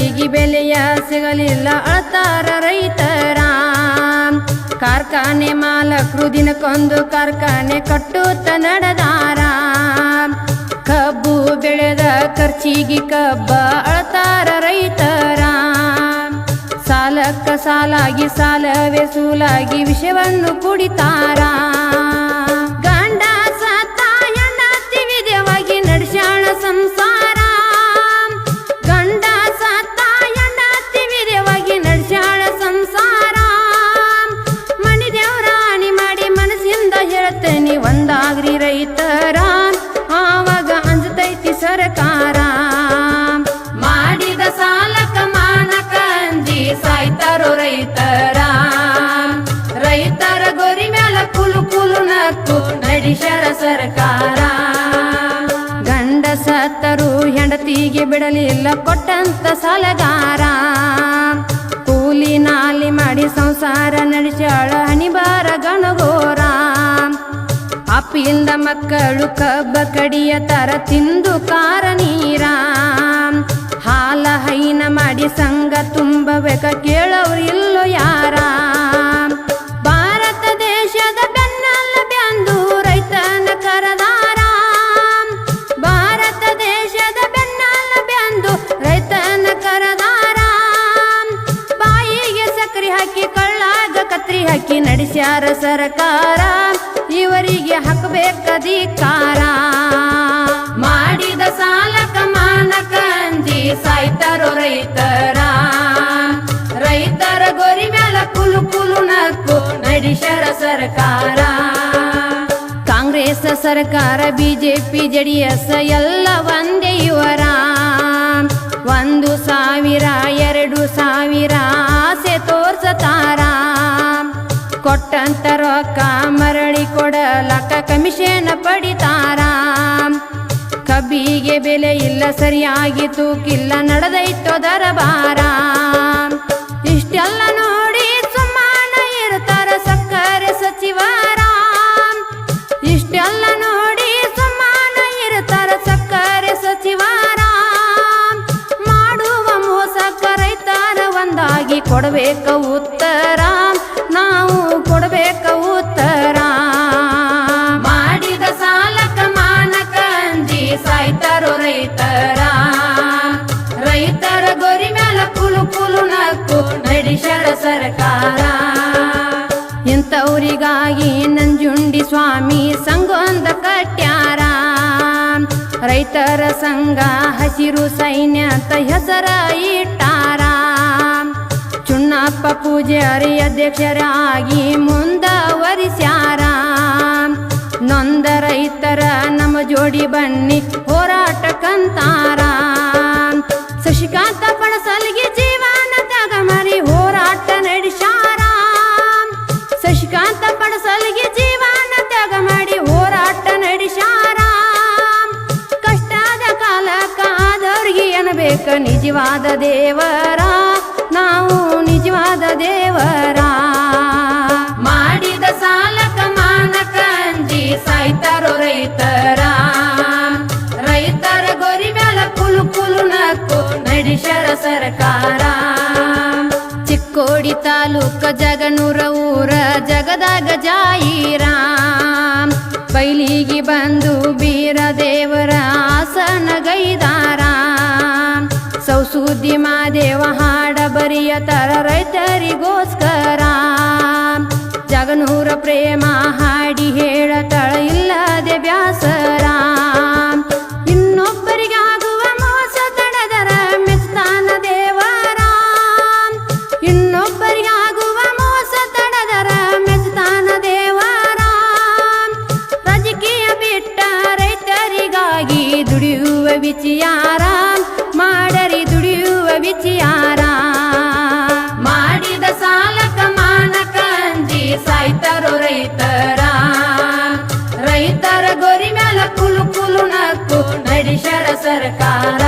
ಕಬ್ಬಿಗೆ ಬೆಲೆಯ ಸಿಗಲಿಲ್ಲ ಅಳ್ತಾರ ರೈತರ, ಕಾರ್ಖಾನೆ ಮಾಲಕರು ದಿನಕ್ಕೊಂದು ಕಾರ್ಖಾನೆ ಕಟ್ಟುತ್ತ ನಡೆದಾರ? ಕಬ್ಬು ಬೆಳೆದ ಖರ್ಚಿಗೆ ಕಬ್ಬ ಅಳ್ತಾರ ರೈತರ? ಸಾಲಕ್ಕ ಸಾಲಾಗಿ, ಸಾಲವೇ ಸೂಲಾಗಿ ವಿಷವನ್ನು ಕುಡಿತಾರ? ಸತ್ತರು ಹೆಂಡತಿಗೆ ಬಿಡಲಿಲ್ಲ ಕೊಟ್ಟಂತ ಸಲಗಾರ. ಕೂಲಿ ನಾಲಿ ಮಾಡಿ ಸಂಸಾರ ನಡೆಸಾಳ ಹಣಿಬಾರ ಗಣಗೋರ. ಅಪ್ಪಿಯಿಂದ ಮಕ್ಕಳು ಕಬ್ಬ ಕಡಿಯ ತರ ತಿಂದು ಕಾರ ನೀರ. ಹಾಲ ಹೈನ ಮಾಡಿ ಸಂಘ ತುಂಬಬೇಕ ಕೇಳೋರು ಇಲ್ಲೋ ಯಾರ. ನಡೆಸ್ಯಾರ ಸರ್ಕಾರ? ಇವರಿಗೆ ಹಾಕಬೇಕಧಿಕಾರ ಮಾಡಿದ ಸಾಲಕ ಮಾನಕ ಅಂಜಿ ಸಾಯ್ತಾರೋ ರೈತರ. ರೈತರ ಗೊರಿ ಮ್ಯಾಲ ಕುಲು ಕುಲು ನಕ್ಕು ನಡೆಸರ ಸರ್ಕಾರ. ಕಾಂಗ್ರೆಸ್ ಸರ್ಕಾರ, ಬಿಜೆಪಿ, ಜೆಡಿಎಸ್ ಎಲ್ಲ ಒಂದೇ ಇವರ. ಒಂದು ಸಾವಿರ, ಎರಡು ಸಾವಿರ ಆಸೆ ತೋರ್ಸತಾರ ಕೊಟ್ಟಂತ ರೊಕ್ಕ ಮರಳಿ ಕೊಡಲಕ್ಕ ಕಮಿಷನ್ ಪಡಿತಾರ. ಕಬ್ಬಿಗೆ ಬೆಲೆ ಇಲ್ಲ, ಸರಿಯಾಗಿ ತೂಕಿಲ್ಲ, ನಡೆದೈತೋ ದರಬಾರ. ಇಷ್ಟೆಲ್ಲ ನೋಡಿ ಸುಮ್ಮನ ಇರ್ತಾರ ಸಕ್ಕರೆ ಸಚಿವರ. ಇಷ್ಟೆಲ್ಲ ನೋಡಿ ಸುಮ್ಮನ ಇರ್ತಾರ ಸಕ್ಕರೆ ಸಚಿವರ. ಮಾಡುವ ಮೋಸ ರೈತರ ಒಂದಾಗಿ ಕೊಡಬೇಕು ಮ್ಯಾಲ ಕುಲು ಕುಲು ನಕ್ಕು ನಡೆಸರ ಸರ್ಕಾರ ಇಂಥವ್ರಿಗಾಗಿ ನಂಜುಂಡಿ ಸ್ವಾಮಿ ಸಂಗೊಂದ ಕಟ್ಯಾರ. ರೈತರ ಸಂಘ ಹಸಿರು ಸೈನ್ಯ ತ ಹೆಸರ ಇಟ್ಟಾರ. ಚುಣ್ಣಪ್ಪ ಪೂಜಾರಿ ಅಧ್ಯಕ್ಷರಾಗಿ ಮುಂದವರಿಸ್ಯಾರ. ನೊಂದ ರೈತರ ನಮ್ಮ ಜೋಡಿ ಬನ್ನಿ ಹೋರಾಟಕ್ಕಂತಾರ ನಿಜವಾದ ದೇವರ, ನಾವು ನಿಜವಾದ ದೇವರ. ಮಾಡಿದ ಸಾಲಕ ಮಾನಕ ಅಂಜಿ ಸಾಯ್ತಾರೋ ರೈತರ. ರೈತರ ಗೊರಿ ಮ್ಯಾಲ ಕುಲು ಕುಲು ನಕ್ಕು ನಡೆಸರ ಸರ್ಕಾರ. ಚಿಕ್ಕೋಡಿ ತಾಲೂಕ ಜಗನೂರ ಸೌಸುದ್ದಿ ಮಾದೇವ ಹಾಡ ಬರಿಯ ತರ ರೈತರಿಗೋಸ್ಕರ. ಜಗನೂರ ಪ್ರೇಮ ಹಾಡಿ ಹೇಳತಳ ಇಲ್ಲದೆ ಬ್ಯಾಸರ. ಇನ್ನೊಬ್ಬರಿಗಾಗುವ ಮೋಸ ತಡದರ ಮೆಸ್ತಾನ ದೇವರ. ಇನ್ನೊಬ್ಬರಿಗಾಗುವ ಮೋಸ ತಡದರ ಮೆಸ್ತಾನ ದೇವರ. ರಾಜಕೀಯ ಬಿಟ್ಟ ರೈತರಿಗಾಗಿ ದುಡಿಯುವ ವಿಚಾರ ಮಾಡರಿ ದುಡಿಯುವ ಮಾಡಿದ ಸಾಲಕ ಮಾನಕ ಅಂಜಿ ಸಾಯ್ತಾರೋ ರೈತರ. ರೈತರ ಗೊರಿ ಮ್ಯಾಲ ಕುಲು ಕುಲು ನಕ್ಕು ನಡೆಸ್ಯಾರ ಸರ್ಕಾರ.